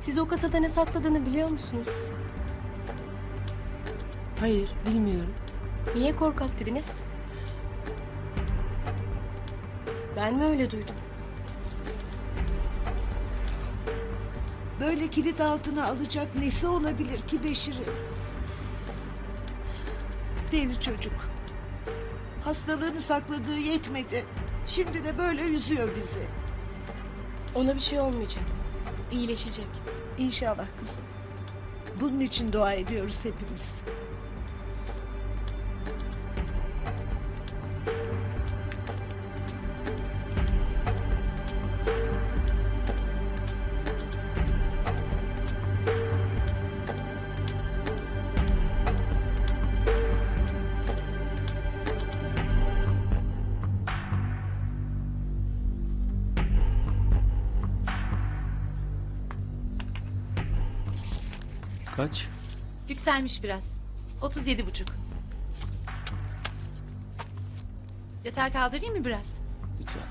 Siz o kasada ne sakladığını biliyor musunuz? Hayır, bilmiyorum. Niye korkak dediniz? Ben mi öyle duydum? Böyle kilit altına alacak nesi olabilir ki Beşir'in? Deli çocuk. Hastalığını sakladığı yetmedi. Şimdi de böyle üzüyor bizi. Ona bir şey olmayacak. İyileşecek. İnşallah kızım. Bunun için dua ediyoruz hepimiz. Kaç? Yükselmiş biraz. 37 buçuk. Yatağı kaldırayım mı biraz? Lütfen.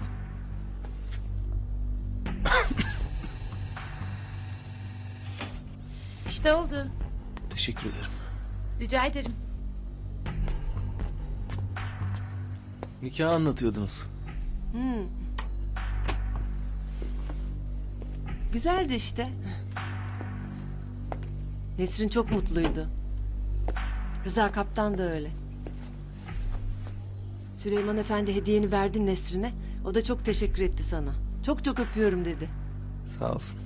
İşte oldu. Teşekkür ederim. Rica ederim. Nikahı anlatıyordunuz. Güzeldi işte. Nesrin çok mutluydu. Rıza Kaptan da öyle. Süleyman Efendi hediyeni verdin Nesrin'e. O da çok teşekkür etti sana. Çok çok öpüyorum dedi. Sağ olsun.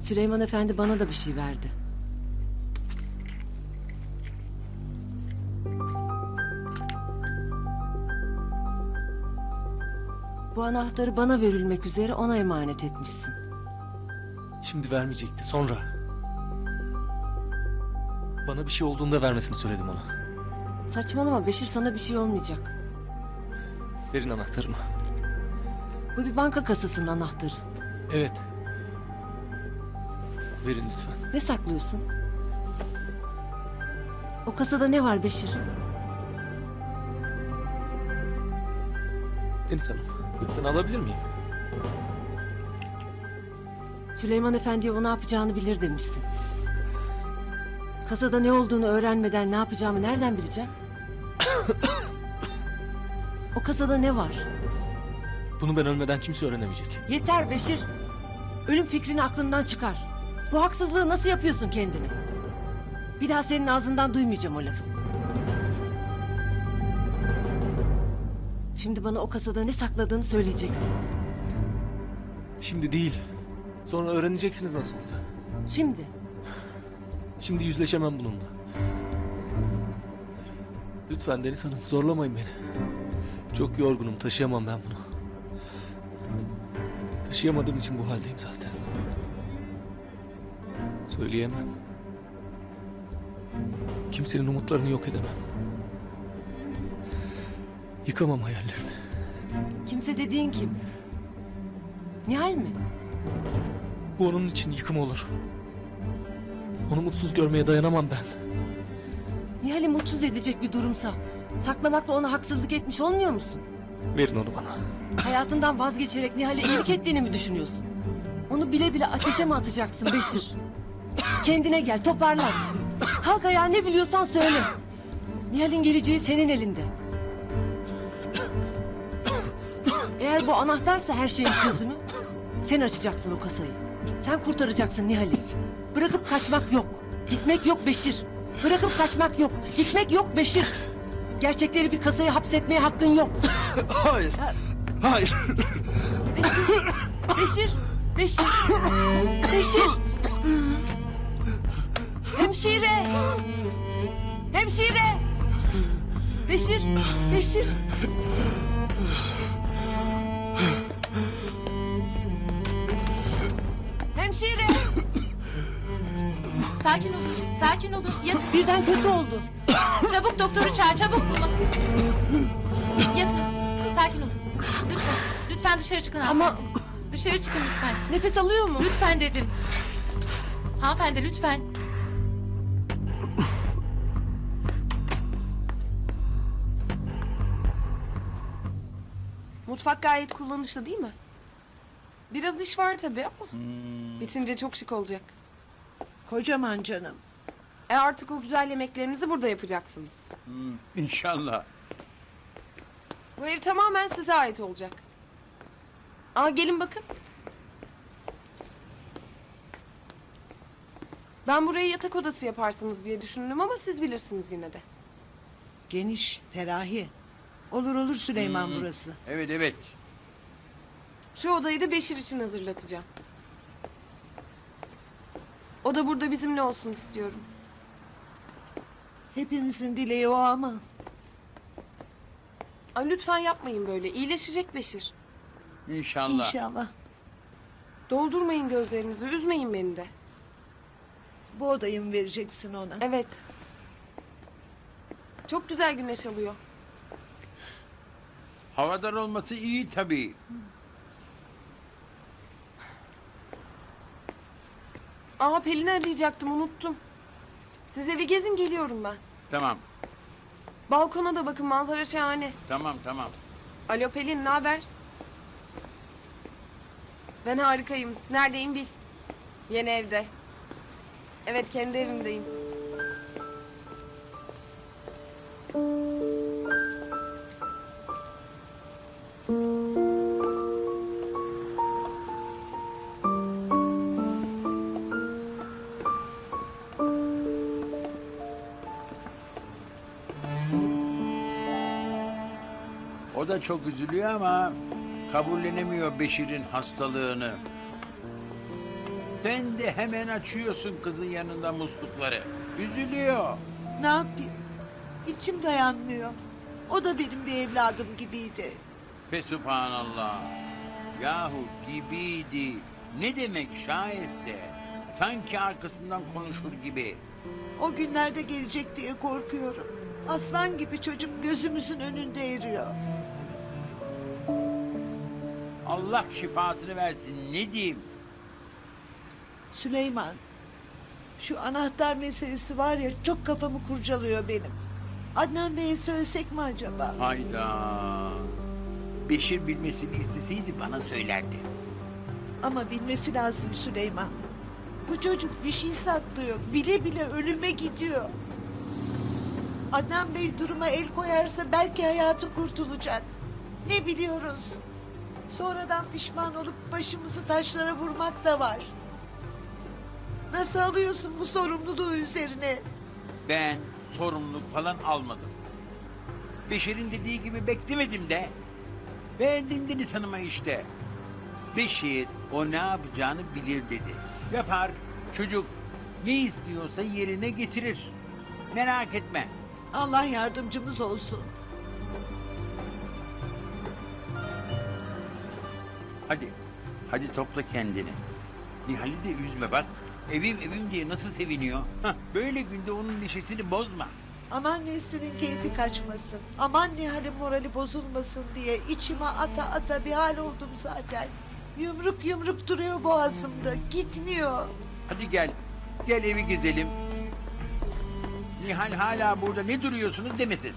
Süleyman Efendi bana da bir şey verdi. Bu anahtarı bana verilmek üzere ona emanet etmişsin. Şimdi vermeyecekti. Sonra. Bana bir şey olduğunda vermesini söyledim ona. Saçmalama Beşir sana bir şey olmayacak. Verin anahtarımı. Bu bir banka kasasının anahtarı. Evet. Verin lütfen. Ne saklıyorsun? O kasada ne var Beşir? Deniz Hanım. Lütfen alabilir miyim? Süleyman Efendi'ye o ne yapacağını bilir demişsin. Kasada ne olduğunu öğrenmeden ne yapacağımı nereden bileceğim? o kasada ne var? Bunu ben ölmeden kimse öğrenemeyecek. Yeter Beşir. Ölüm fikrini aklından çıkar. Bu haksızlığı nasıl yapıyorsun kendine? Bir daha senin ağzından duymayacağım o lafı. Şimdi bana o kasada ne sakladığını söyleyeceksin. Şimdi değil. Sonra öğreneceksiniz nasıl olsa. Şimdi. Şimdi yüzleşemem bununla. Lütfen Deniz Hanım zorlamayın beni. Çok yorgunum taşıyamam ben bunu. Taşıyamadığım için bu haldeyim zaten. Söyleyemem. Kimsenin umutlarını yok edemem. Yıkamam hayallerini. Kimse dediğin kim? Nihal mi? Bu onun için yıkım olur. Onu mutsuz görmeye dayanamam ben. Nihal'i mutsuz edecek bir durumsa saklamakla ona haksızlık etmiş olmuyor musun? Verin onu bana. Hayatından vazgeçerek Nihal'e iyilik ettiğini mi düşünüyorsun? Onu bile bile ateşe mi atacaksın Beşir? Kendine gel toparlan. Kalk ayağa ne biliyorsan söyle. Nihal'in geleceği senin elinde. Eğer bu anahtarsa her şeyin çözümü sen açacaksın o kasayı. Sen kurtaracaksın Nihal'i. Bırakıp kaçmak yok. Gitmek yok Beşir. Bırakıp kaçmak yok. Gitmek yok Beşir. Gerçekleri bir kasaya hapsetmeye hakkın yok. Hayır. Hayır. Beşir! Beşir! Beşir! Hemşire! Hemşire! Beşir! Beşir! Hemşire! Sakin olun. Sakin olun. Yatın. Birden kötü oldu. Çabuk doktoru çağır. Çabuk. Yatın. Sakin olun. Lütfen. Lütfen dışarı çıkın Ama- hanımefendi. Dışarı çıkın lütfen. Nefes alıyor mu? Lütfen dedim. Hanımefendi lütfen. Mutfak gayet kullanışlı değil mi? Biraz iş var tabii ama bitince çok şık olacak. Kocaman canım. E artık o güzel yemeklerinizi burada yapacaksınız. İnşallah. Bu ev tamamen size ait olacak. Aa gelin bakın. Ben burayı yatak odası yaparsınız diye düşündüm ama siz bilirsiniz yine de. Geniş, terahi. Olur olur Süleyman Hmm. burası. Evet evet. Şu odayı da Beşir için hazırlatacağım. O da burada bizimle olsun istiyorum. Hepimizin dileği o ama. Ay lütfen yapmayın böyle. İyileşecek Beşir. İnşallah. İnşallah. Doldurmayın gözlerinizi, üzmeyin beni de. Bu odayı mı vereceksin ona? Evet. Çok güzel güneş alıyor. Havadar olması iyi tabii. Aa Pelin'i arayacaktım, unuttum. Siz evi gezin, geliyorum ben. Tamam. Balkona da bakın, manzara şahane. Tamam tamam. Alo Pelin, ne haber? Ben harikayım. Neredeyim bil. Yeni evde. Evet, kendi evimdeyim. O da çok üzülüyor ama kabullenemiyor Beşir'in hastalığını. Sen de hemen açıyorsun kızın yanında muslukları. Üzülüyor. Ne yapayım? İçim dayanmıyor. O da benim bir evladım gibiydi. Be subhanallah. Yahu gibiydi. Ne demek şayeste? Sanki arkasından konuşur gibi. O günlerde gelecek diye korkuyorum. Aslan gibi çocuk gözümüzün önünde eriyor. Allah şifasını versin ne diyeyim? Süleyman, şu anahtar meselesi var ya çok kafamı kurcalıyor benim. Adnan Bey'e söylesek mi acaba? Hayda. Beşir bilmesini isteseydi bana söylerdi. Ama bilmesi lazım Süleyman. Bu çocuk bir şey saklıyor. Bile bile ölüme gidiyor. Adnan Bey duruma el koyarsa belki hayatı kurtulacak. Ne biliyoruz? Sonradan pişman olup başımızı taşlara vurmak da var. Nasıl alıyorsun bu sorumluluğu üzerine? Ben sorumluluk falan almadım. Beşir'in dediği gibi beklemedim de. Beğendim Deniz Hanım'a işte. Beşir o ne yapacağını bilir dedi. Yapar. Çocuk ne istiyorsa yerine getirir. Merak etme. Allah yardımcımız olsun. Hadi topla kendini. Nihal'i de üzme bak. Evim evim diye nasıl seviniyor. Hah, böyle günde onun neşesini bozma. Aman Nesrin'in keyfi kaçmasın. Aman Nihal'in morali bozulmasın diye içime ata ata bir hal oldum zaten. Yumruk yumruk duruyor boğazımda. Gitmiyor. Hadi gel. Gel evi gezelim. Nihal hala burada ne duruyorsunuz demesin.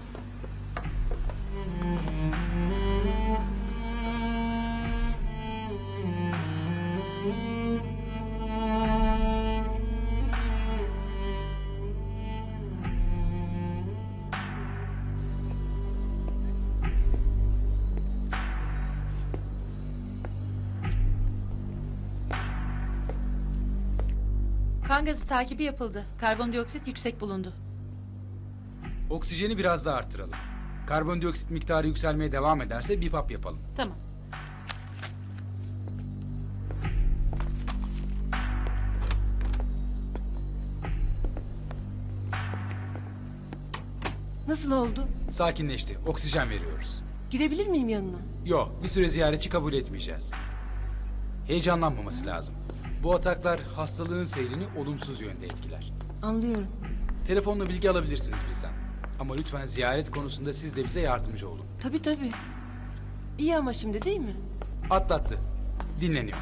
Kan gazı takibi yapıldı. Karbondioksit yüksek bulundu. Oksijeni biraz daha arttıralım. Karbondioksit miktarı yükselmeye devam ederse BiPAP yapalım. Tamam. Nasıl oldu? Sakinleşti. Oksijen veriyoruz. Girebilir miyim yanına? Yo, bir süre ziyaretçi kabul etmeyeceğiz. Heyecanlanmaması lazım. Bu ataklar hastalığın seyrini olumsuz yönde etkiler. Anlıyorum. Telefonla bilgi alabilirsiniz bizden. Ama lütfen ziyaret konusunda siz de bize yardımcı olun. Tabii tabii. İyi ama şimdi değil mi? Atlattı. Dinleniyor.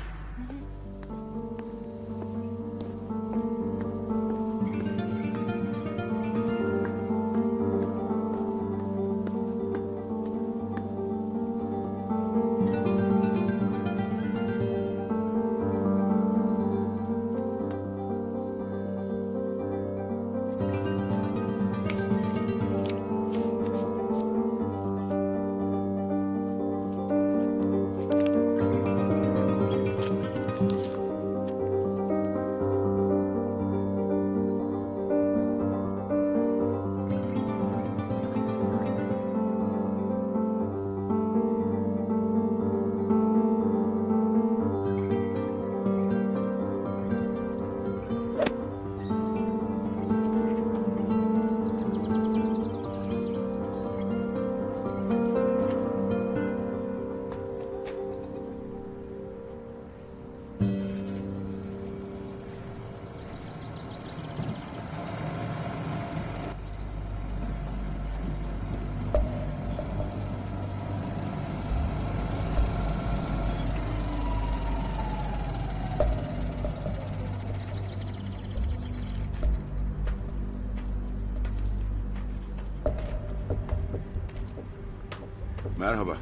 Merhaba.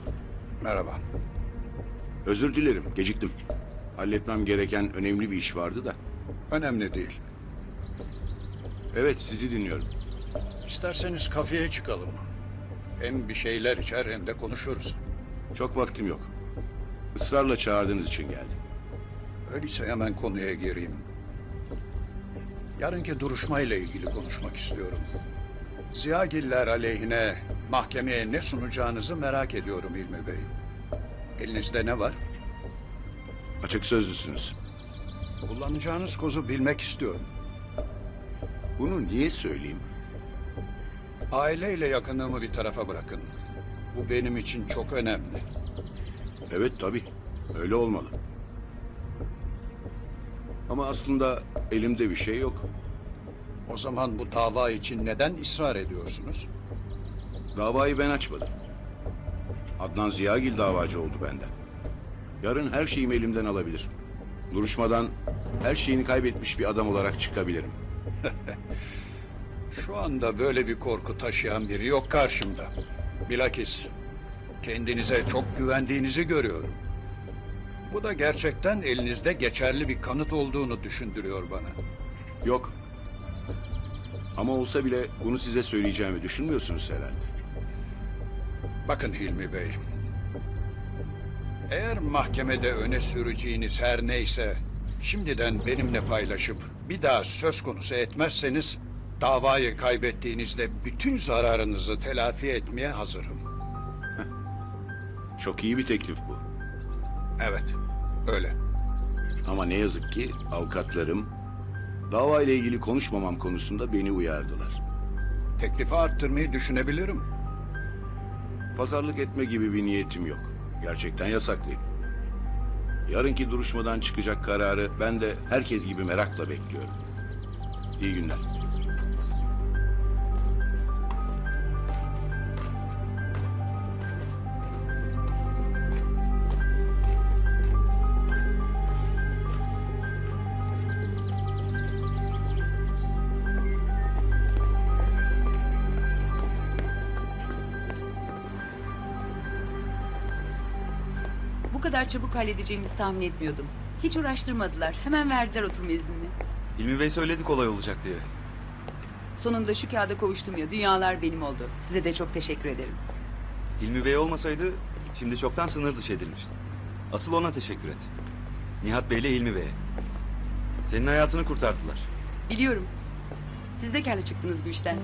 Merhaba. Özür dilerim, geciktim. Halletmem gereken önemli bir iş vardı da. Önemli değil. Evet, sizi dinliyorum. İsterseniz kafeye çıkalım. Hem bir şeyler içer hem de konuşuruz. Çok vaktim yok. Israrla çağırdığınız için geldim. Öyleyse hemen konuya gireyim. Yarınki duruşmayla ilgili konuşmak istiyorum. Ziyagiller aleyhine mahkemeye ne sunacağınızı merak ediyorum İlmi Bey. Elinizde ne var? Açık sözlüsünüz. Kullanacağınız kozu bilmek istiyorum. Bunu niye söyleyeyim? Aileyle yakınlığımı bir tarafa bırakın. Bu benim için çok önemli. Evet tabii, öyle olmalı. Ama aslında elimde bir şey yok. O zaman bu dava için neden ısrar ediyorsunuz? Davayı ben açmadım. Adnan Ziyagil davacı oldu benden. Yarın her şeyimi elimden alabilir. Duruşmadan her şeyini kaybetmiş bir adam olarak çıkabilirim. Şu anda böyle bir korku taşıyan biri yok karşımda. Bilakis kendinize çok güvendiğinizi görüyorum. Bu da gerçekten elinizde geçerli bir kanıt olduğunu düşündürüyor bana. Yok. Ama olsa bile bunu size söyleyeceğimi düşünmüyorsunuz herhalde. Bakın Hilmi Bey. Eğer mahkemede öne süreceğiniz her neyse şimdiden benimle paylaşıp bir daha söz konusu etmezseniz davayı kaybettiğinizde bütün zararınızı telafi etmeye hazırım. Çok iyi bir teklif bu. Evet, öyle. Ama ne yazık ki avukatlarım dava ile ilgili konuşmamam konusunda beni uyardılar. Teklifi arttırmayı düşünebilirim. Pazarlık etme gibi bir niyetim yok. Gerçekten yasaklıyım. Yarınki duruşmadan çıkacak kararı ben de herkes gibi merakla bekliyorum. İyi günler. Kadar çabuk halledeceğimizi tahmin etmiyordum. Hiç uğraştırmadılar. Hemen verdiler oturma iznini. Hilmi Bey söyledi kolay olacak diye. Sonunda şu kağıda kavuştum ya. Dünyalar benim oldu. Size de çok teşekkür ederim. Hilmi Bey olmasaydı şimdi çoktan sınır dışı edilmişti. Asıl ona teşekkür et. Nihat Bey ile Hilmi Bey'e. Senin hayatını kurtardılar. Biliyorum. Siz de karlı çıktınız bu işten.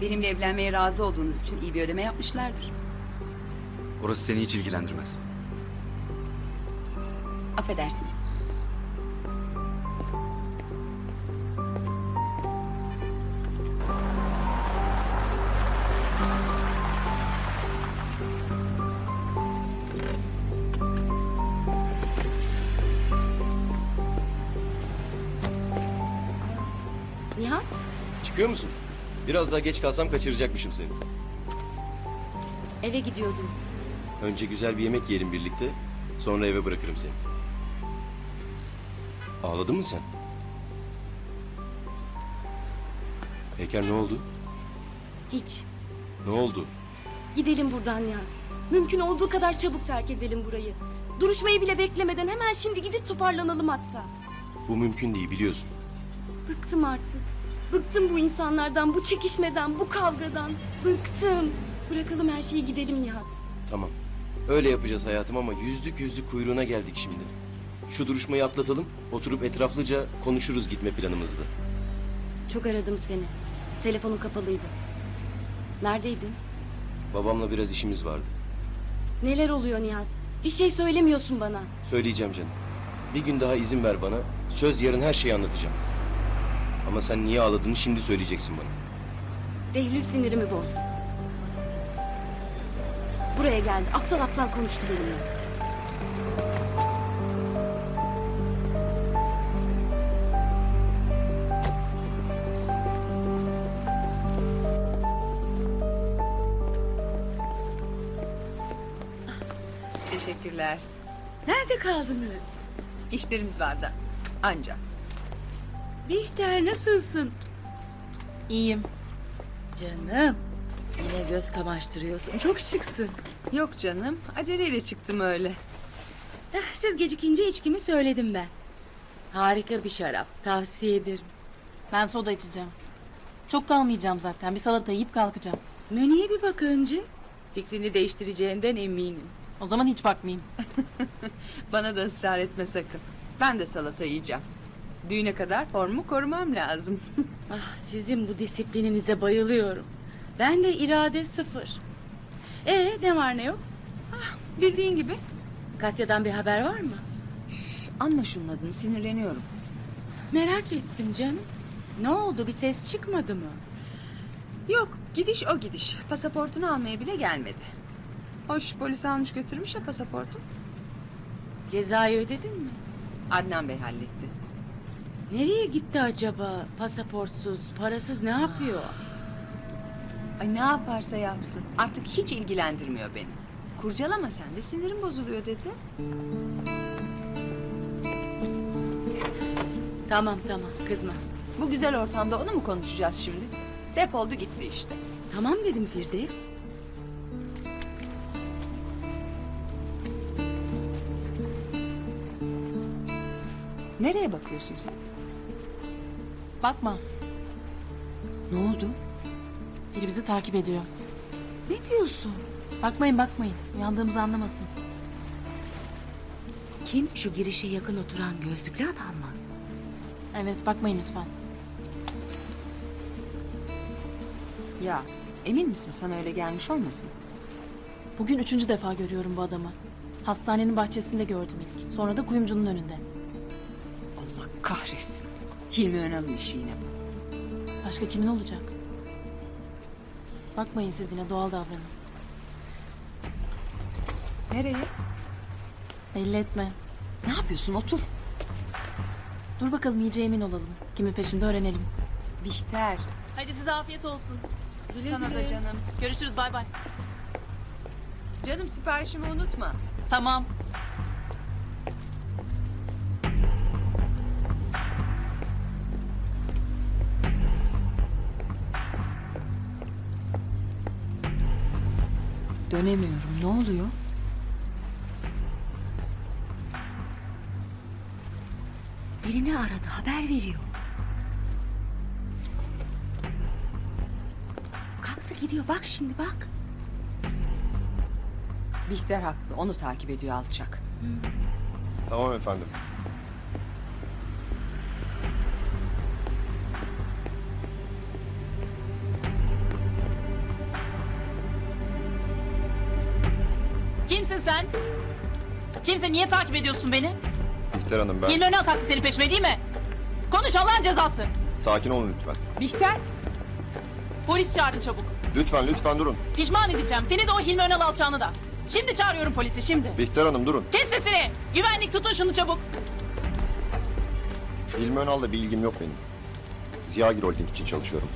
Benimle evlenmeye razı olduğunuz için iyi bir ödeme yapmışlardır. Orası seni hiç ilgilendirmez. Affedersiniz. Nihat? Çıkıyor musun? Biraz daha geç kalsam kaçıracakmışım seni. Eve gidiyordum. Önce güzel bir yemek yiyelim birlikte. Sonra eve bırakırım seni. Ağladın mı sen? Peker ne oldu? Hiç. Ne oldu? Gidelim buradan Nihat. Mümkün olduğu kadar çabuk terk edelim burayı. Duruşmayı bile beklemeden hemen şimdi gidip toparlanalım hatta. Bu mümkün değil biliyorsun. Bıktım artık. Bıktım bu insanlardan, bu çekişmeden, bu kavgadan. Bıktım. Bırakalım her şeyi gidelim Nihat. Tamam. Öyle yapacağız hayatım ama yüzlük yüzlük kuyruğuna geldik şimdi. Şu duruşmayı atlatalım. Oturup etraflıca konuşuruz gitme planımızda. Çok aradım seni. Telefonun kapalıydı. Neredeydin? Babamla biraz işimiz vardı. Neler oluyor Nihat? Bir şey söylemiyorsun bana. Söyleyeceğim canım. Bir gün daha izin ver bana. Söz yarın her şeyi anlatacağım. Ama sen niye ağladığını şimdi söyleyeceksin bana. Behlül sinirimi bozdu. Buraya geldi. Aptal aptal konuştu benimle. Teşekkürler. Nerede kaldınız? İşlerimiz vardı. Anca. Bihter nasılsın? İyiyim. Canım. Yine göz kamaştırıyorsun. Çok şıksın. Yok canım. Aceleyle çıktım öyle. Eh, Siz gecikince içkimi söyledim ben. Harika bir şarap. Tavsiye ederim. Ben soda içeceğim. Çok kalmayacağım zaten. Bir salata yiyip kalkacağım. Menüye bir bak önce. Fikrini değiştireceğinden eminim. O zaman hiç bakmayayım. Bana da ısrar etme sakın. Ben de salata yiyeceğim. Düğüne kadar formumu korumam lazım. Ah sizin bu disiplininize bayılıyorum. Ben de irade sıfır. E ne var ne yok? Bildiğin gibi. Katya'dan bir haber var mı? Anma şunun adını sinirleniyorum. Merak ettim canım. Ne oldu bir ses çıkmadı mı? Yok gidiş o gidiş. Pasaportunu almaya bile gelmedi. Hoş polis almış götürmüş ya pasaportu. Cezayı ödedin mi? Adnan Bey halletti. Nereye gitti acaba? Pasaportsuz, parasız ne yapıyor? Ay ne yaparsa yapsın. Artık hiç ilgilendirmiyor beni. Kurcalama sen de sinirim bozuluyor dedi. Tamam tamam kızma. Bu güzel ortamda onu mu konuşacağız şimdi? Defoldu gitti işte. Tamam dedim Firdevs. Nereye bakıyorsun sen? Bakma. Ne oldu? Biri bizi takip ediyor. Ne diyorsun? Bakmayın bakmayın. Uyandığımızı anlamasın. Kim şu girişe yakın oturan gözlüklü adam mı? Evet bakmayın lütfen. Ya emin misin sana öyle gelmiş olmasın? Bugün üçüncü defa görüyorum bu adamı. Hastanenin bahçesinde gördüm ilk. Sonra da kuyumcunun önünde. Allah kahretsin. Hilmi Önal'ın işi yine bu. Başka kimin olacak? Bakmayın siz yine doğal davranın. Nereye? Belli etme. Ne yapıyorsun otur. Dur bakalım iyice emin olalım. Kimin peşinde öğrenelim. Bihter. Hadi size afiyet olsun. Sana da canım. Görüşürüz bay bay. Canım siparişimi unutma. Tamam. Dönemiyorum. Ne oluyor? Birini aradı haber veriyor. Kalktı gidiyor bak şimdi bak. Bihter haklı. Onu takip ediyor alçak. Tamam efendim. Sen? Kimse niye takip ediyorsun beni? Bihter Hanım ben. Hilmi Önal taktı seni peşime değil mi? Konuş Allah'ın cezası. Sakin olun lütfen. Bihter. Polis çağırın çabuk. Lütfen lütfen durun. Pişman edeceğim. Seni de o Hilmi Önal alçağını da. Şimdi çağırıyorum polisi şimdi. Bihter Hanım durun. Kes sesini. Güvenlik tutun şunu çabuk. İlmi Önal'la bir ilgim yok benim. Ziyagir Holding için çalışıyorum.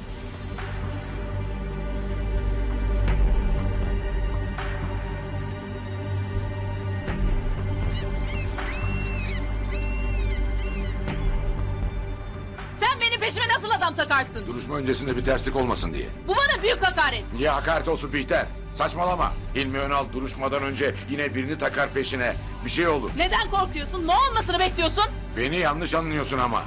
Takarsın? Duruşma öncesinde bir terslik olmasın diye. Bu bana büyük hakaret. Niye hakaret olsun Bihter? Saçmalama. Hilmi Önal duruşmadan önce yine birini takar peşine. Bir şey olur. Neden korkuyorsun? Ne olmasını bekliyorsun? Beni yanlış anlıyorsun ama.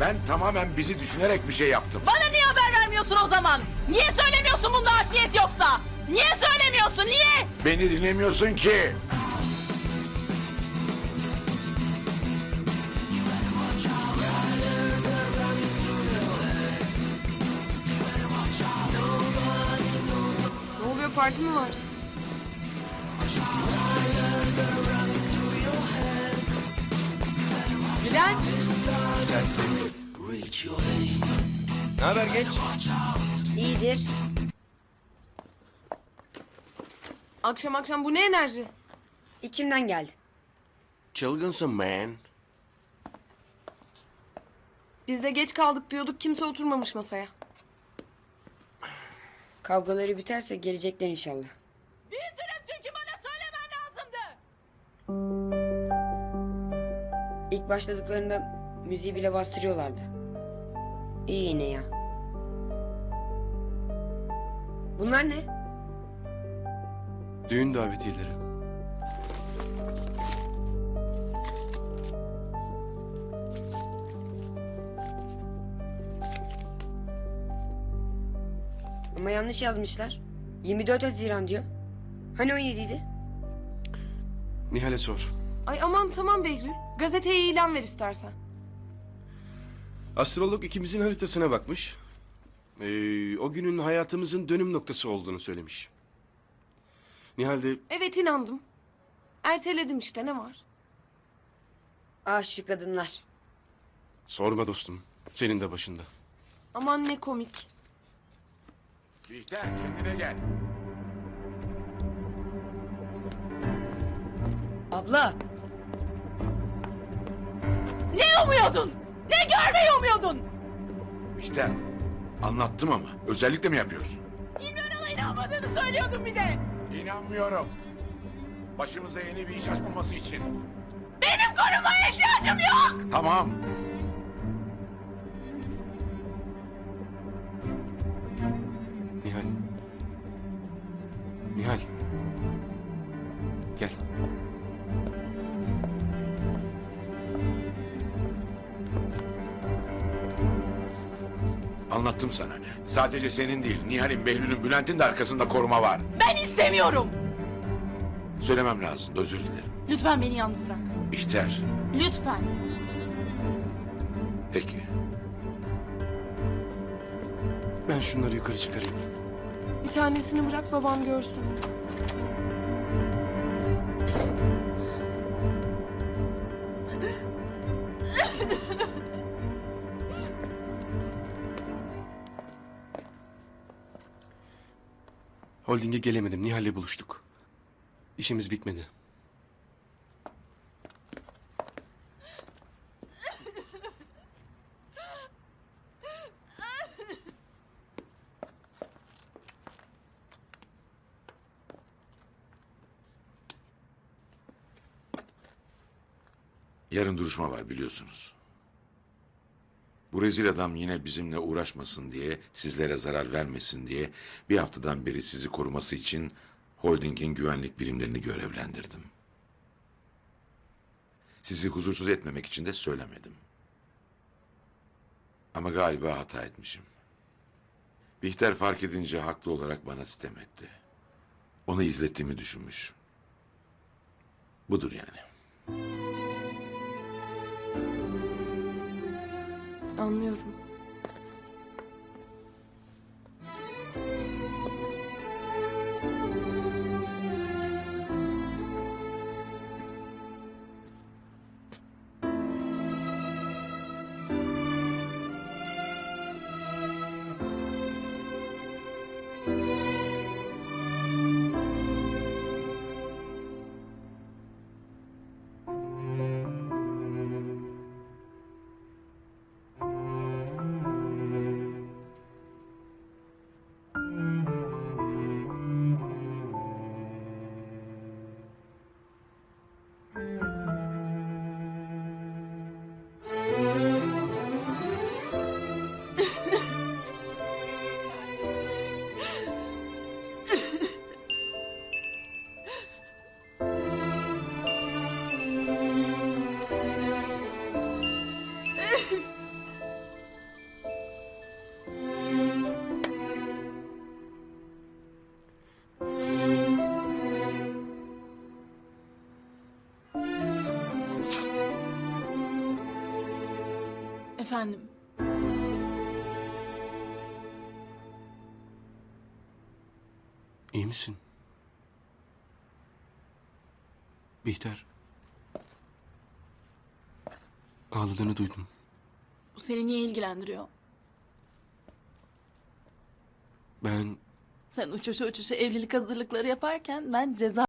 Ben tamamen bizi düşünerek bir şey yaptım. Bana niye haber vermiyorsun o zaman? Niye söylemiyorsun bunda adliyet yoksa? Niye söylemiyorsun? Niye? Beni dinlemiyorsun ki. Parti mi var? Bülent. Ne haber genç? İyidir. Akşam akşam bu ne enerji? İçimden geldi. Çılgınsın man. Biz de geç kaldık diyorduk kimse oturmamış masaya. Kavgaları biterse gelecekler inşallah. Büyütürüm çünkü bana söylemen lazımdı. İlk başladıklarında müziği bile bastırıyorlardı. İyi yine ya. Bunlar ne? Düğün davetiyeleri. Ama yanlış yazmışlar. 24 Haziran diyor. Hani 17 idi? Nihal'e sor. Ay aman tamam Behlül. Gazeteye ilan ver istersen. Astrolog ikimizin haritasına bakmış. Ee, o günün hayatımızın dönüm noktası olduğunu söylemiş. Nihal de Evet inandım. Erteledim işte ne var? Ah şu kadınlar. sorma dostum. Senin de başında. Aman ne komik. Bihter kendine gel. Abla. Ne umuyordun? Ne görmeyi umuyordun? Bihter anlattım ama özellikle mi yapıyorsun? İlmiyor'a inanmadığını söylüyordun bir de. İnanmıyorum. Başımıza yeni bir iş açmaması için. Benim korumaya ihtiyacım yok. Tamam. Nihal. Gel. Anlattım sana. Sadece senin değil, Nihal'in, Behlül'ün, Bülent'in de arkasında koruma var. Ben istemiyorum. Söylemem lazım, özür dilerim. Lütfen beni yalnız bırak. Bihter, Lütfen. peki. Ben şunları yukarı çıkarayım. Bir tanesini bırak babam görsün. Holding'e gelemedim. Nihal'le buluştuk. İşimiz bitmedi. Yarın duruşma var biliyorsunuz. Bu rezil adam yine bizimle uğraşmasın diye, sizlere zarar vermesin diye bir haftadan beri sizi koruması için holdingin güvenlik birimlerini görevlendirdim. Sizi huzursuz etmemek için de söylemedim. Ama galiba hata etmişim. Bihter fark edince haklı olarak bana sitem etti. Onu izlettiğimi düşünmüş. Budur yani. Anlıyorum. Efendim. İyi misin? Bihter. Ağladığını duydum. Bu seni niye ilgilendiriyor? Ben Sen uçuşu uçuşu evlilik hazırlıkları yaparken ben ceza